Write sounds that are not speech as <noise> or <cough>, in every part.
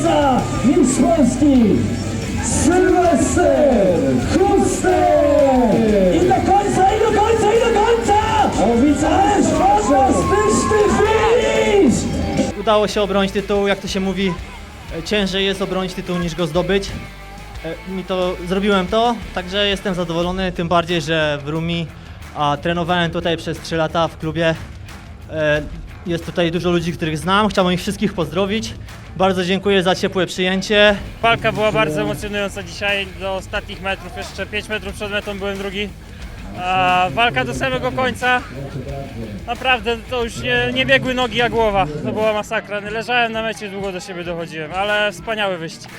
Zwycięzca Mistrz Polski Sylwester Chuster! I do końca, i do końca, i do końca! Ależ fantastyczny finish! Udało się obronić tytuł, jak to się mówi, e, ciężej jest obronić tytuł niż go zdobyć. E, Mi to, zrobiłem to, także jestem zadowolony, tym bardziej, że w Rumi, a trenowałem tutaj przez 3 lata w klubie. E, Jest tutaj dużo ludzi, których znam, chciałbym ich wszystkich pozdrowić. Bardzo dziękuję za ciepłe przyjęcie. Walka była bardzo emocjonująca dzisiaj, do ostatnich metrów, jeszcze 5 metrów przed metą byłem drugi. A walka do samego końca, naprawdę to już nie, nie biegły nogi, a głowa. To była masakra. Leżałem na mecie, długo do siebie dochodziłem, ale wspaniały wyścig.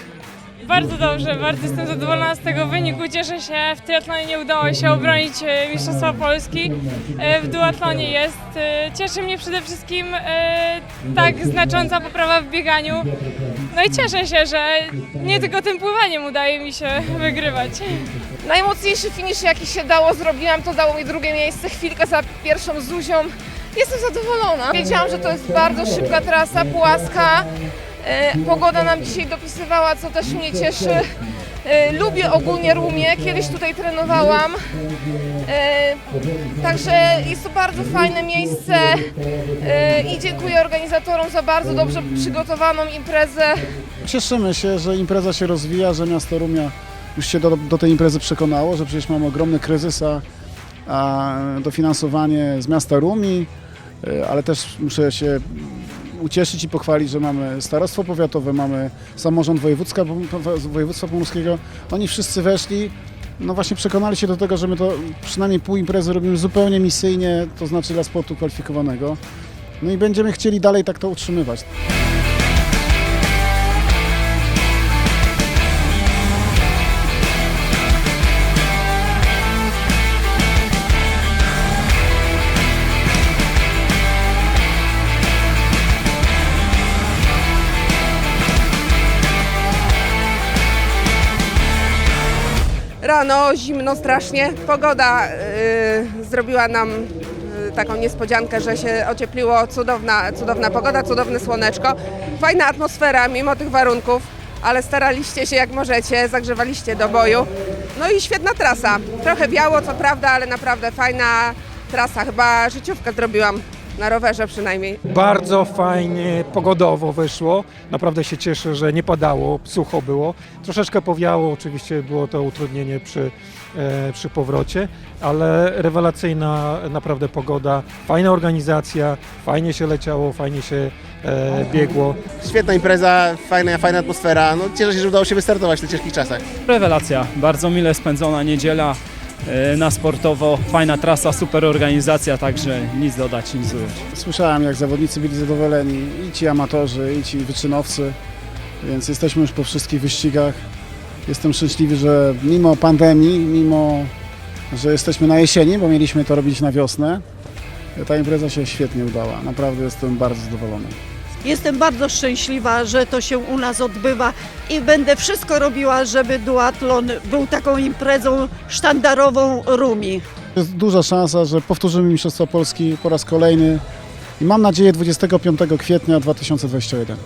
Bardzo dobrze, bardzo jestem zadowolona z tego wyniku. Cieszę się, w triatlonie nie udało się obronić e, Mistrzostwa Polski. E, W duatlonie jest. E, Cieszy mnie przede wszystkim tak znacząca poprawa w bieganiu. No i cieszę się, że nie tylko tym pływaniem udaje mi się <laughs> wygrywać. Najmocniejszy finish jaki się dało zrobiłam, to dało mi drugie miejsce, chwilkę za pierwszą Zuzią. Jestem zadowolona. Wiedziałam, że to jest bardzo szybka trasa, płaska. E, Pogoda nam dzisiaj dopisywała, co też mnie cieszy. E, Lubię ogólnie Rumię, kiedyś tutaj trenowałam. E, Także jest to bardzo fajne miejsce i dziękuję organizatorom za bardzo dobrze przygotowaną imprezę. Cieszymy się, że impreza się rozwija, że miasto Rumia już się do, do tej imprezy przekonało, że przecież mamy ogromny kryzys, a, a dofinansowanie z miasta Rumi, ale też muszę się ucieszyć i pochwalić, że mamy starostwo powiatowe, mamy samorząd wojewódzka, województwa pomorskiego. Oni wszyscy weszli, no właśnie przekonali się do tego, że my to przynajmniej pół imprezy robimy zupełnie misyjnie, to znaczy dla sportu kwalifikowanego. No i będziemy chcieli dalej tak to utrzymywać. Rano zimno strasznie. Pogoda y, zrobiła nam y, taką niespodziankę, że się ociepliło. Cudowna, cudowna pogoda, cudowne słoneczko. Fajna atmosfera mimo tych warunków, ale staraliście się jak możecie, zagrzewaliście do boju. No i świetna trasa. Trochę biało, co prawda, ale naprawdę fajna trasa. Chyba życiówkę zrobiłam. Na rowerze przynajmniej. Bardzo fajnie pogodowo wyszło. Naprawdę się cieszę, że nie padało, sucho było. Troszeczkę powiało, oczywiście było to utrudnienie przy, e, przy powrocie, ale rewelacyjna naprawdę pogoda, fajna organizacja, fajnie się leciało, fajnie się e, biegło. Świetna impreza, fajna, fajna atmosfera. No, cieszę się, że udało się wystartować w tych ciężkich czasach. Rewelacja, bardzo mile spędzona niedziela na sportowo, fajna trasa, super organizacja, także nic dodać, nic ująć. Słyszałem, jak zawodnicy byli zadowoleni, i ci amatorzy, i ci wyczynowcy, więc jesteśmy już po wszystkich wyścigach. Jestem szczęśliwy, że mimo pandemii, mimo że jesteśmy na jesieni, bo mieliśmy to robić na wiosnę, ta impreza się świetnie udała. Naprawdę jestem bardzo zadowolony. Jestem bardzo szczęśliwa, że to się u nas odbywa i będę wszystko robiła, żeby duatlon był taką imprezą sztandarową Rumi. Jest duża szansa, że powtórzymy Mistrzostwa Polski po raz kolejny i mam nadzieję 25 kwietnia 2021.